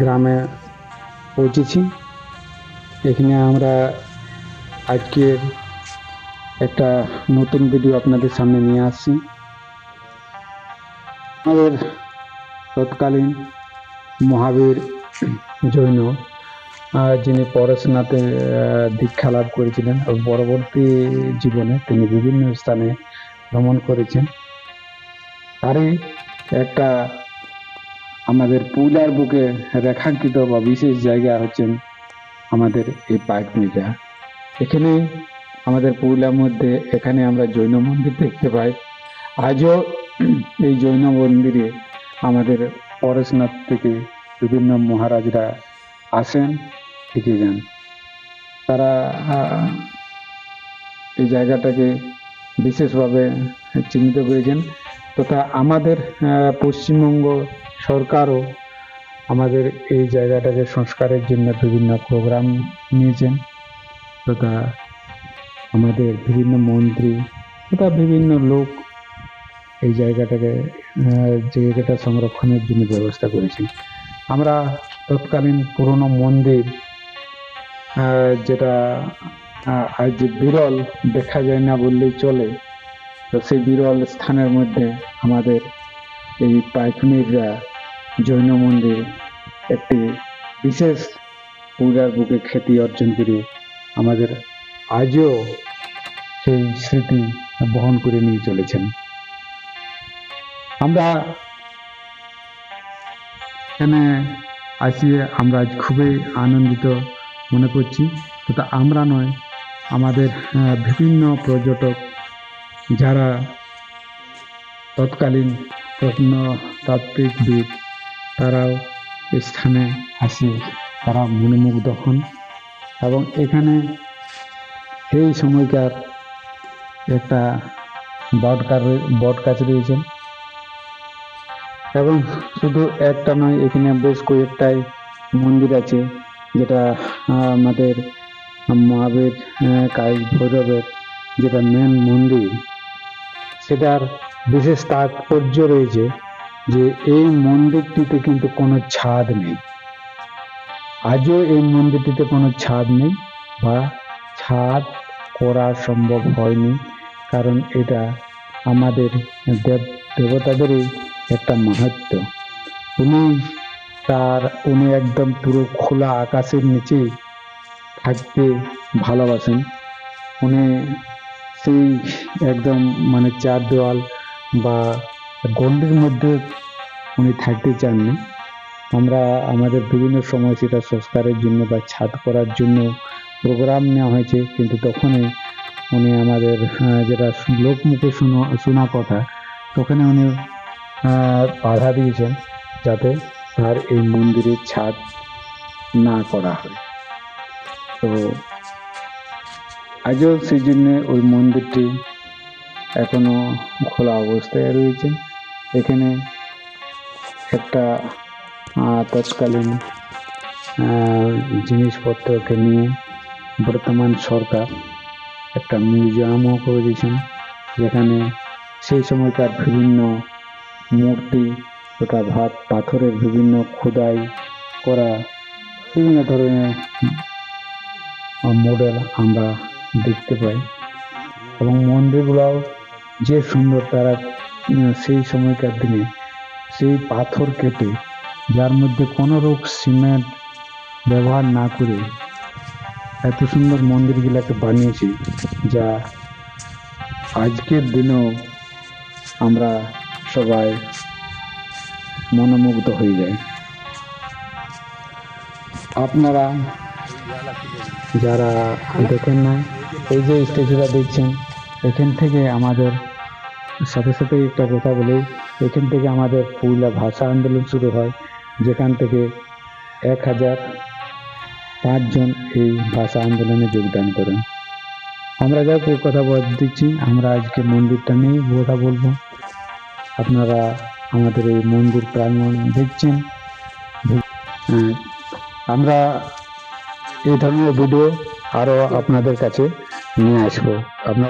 গ্রামে পৌঁছেছি। এখানে আমরা আজকের একটা নতুন ভিডিও আপনাদের সামনে নিয়ে আসছি। আমাদের তৎকালীন মহাবীর জৈন যিনি পড়াশোনাতে দীক্ষা লাভ করেছিলেন পরবর্তী জীবনে তিনি বিভিন্ন স্থানে ভ্রমণ করেছেন। তারই একটা আমাদের পুলার বুকে রেখাঙ্কিত বা বিশেষ জায়গা হচ্ছেন আমাদের এই পাইকমিটা এখানে আমাদের পুরুলিয়ার মধ্যে এখানে আমরা জৈন মন্দির দেখতে পাই। আজও এই জৈন মন্দিরে আমাদের পরেশনাথ থেকে বিভিন্ন মহারাজরা আসেন থেকে যান। তারা এই জায়গাটাকে বিশেষভাবে চিহ্নিত করেছেন। তথা আমাদের পশ্চিমবঙ্গ সরকারও আমাদের এই জায়গাটাকে সংস্কারের জন্য বিভিন্ন প্রোগ্রাম নিয়েছেন তথা আমাদের বিভিন্ন মন্ত্রী তথা বিভিন্ন লোক এই জায়গাটাকে জায়গাটা সংরক্ষণের জন্য ব্যবস্থা করেছেন। আমরা তৎকালীন পুরনো মন্দির যেটা আজ বিরল, দেখা যায় না বললেই চলে তো সেই বিরল স্থানের মধ্যে আমাদের এই পাইকনিররা জৈন মন্দির একটি বিশেষ পূজার বুকে খ্যাতি অর্জন করে আমাদের আজও সেই স্মৃতি বহন করে নিয়ে চলেছেন। আমরা এখানে আসিয়ে আমরা আজ খুবই আনন্দিত মনে করছি। তথা আমরা নয়, আমাদের বিভিন্ন পর্যটক যারা তৎকালীন প্রত্নতাত্ত্বিকবিদ তারাও স্থানে আসে, তারা মনোমুগ্ধ হন। এবং এখানে সেই সময়কার একটা বটগাছ বটগাছ রয়েছেন। এবং শুধু একটা নয়, এখানে বেশ কয়েকটাই মন্দির আছে, যেটা আমাদের মহাবীর কাজ ভৈরবের যেটা মেন মন্দির। সেটার বিশেষ তাৎপর্য রয়েছে যে এই মন্দিরটিতে কিন্তু কোনো ছাদ নেই। আজও এই মন্দিরটিতে কোনো ছাদ নেই বা ছাদ করা সম্ভব হয়নি, কারণ এটা আমাদের দেব দেবতাদেরই একটা মাহাত্ম উনি তার, উনি একদম পুরো খোলা আকাশের নিচে থাকতে ভালোবাসেন। উনি সেই একদম মানে চার দেওয়াল বা গন্ডির মধ্যে উনি থাকতে চাননি। আমরা আমাদের বিভিন্ন সময় সেটা সংস্কারের জন্য বা ছাদ করার জন্য প্রোগ্রাম নেওয়া হয়েছে, কিন্তু তখনই উনি আমাদের যেটা লোকমুখে শোনা শোনা কথা, তখনই উনি বাধা দিয়েছেন যাতে তার এই মন্দিরের ছাদ না করা হয়। তো আজও সেই জন্যে ওই মন্দিরটি এখনও খোলা অবস্থায় রয়েছে। এখানে একটা তৎকালীন জিনিসপত্রকে নিয়ে বর্তমান সরকার একটা মিউজিয়ামও করে দিয়েছেন যেখানে সেই সময়কার বিভিন্ন মূর্তি তথা ভাত, পাথরের বিভিন্ন খোদাই করা বিভিন্ন ধরনের মডেল আমরা দেখতে পাই। এবং মন্দিরগুলাও যে সুন্দর তারা সেই সময়কার দিনে সেই পাথর কেটে, যার মধ্যে কোনো রোগ সিমেন্ট ব্যবহার না করে এত সুন্দর মন্দিরগুলোকে বানিয়েছে, যা আজকের দিনেও আমরা সবাই মনোমুগ্ধ হয়ে যাই। আপনারা যারা দেখেন না এই যে স্ট্যাচুটা দেখছেন এখান থেকে আমাদের সাথে সাথে একটা কথা বলি। এখান থেকে আমাদের পুরুলিয়া ভাষা আন্দোলন শুরু হয় যেখান থেকে এক হাজার পাঁচজন এই ভাষা আন্দোলনে যোগদান করেন। আমরা যাই কথা বল দিচ্ছি। আমরা আজকে মন্দিরটা নিয়েই কথা বলব। আপনারা আমাদের এই মন্দির প্রাঙ্গণ দেখছেন। হ্যাঁ, আমরা এই ধরনের ভিডিও আরও আপনাদের কাছে নিয়ে আসব। আপনার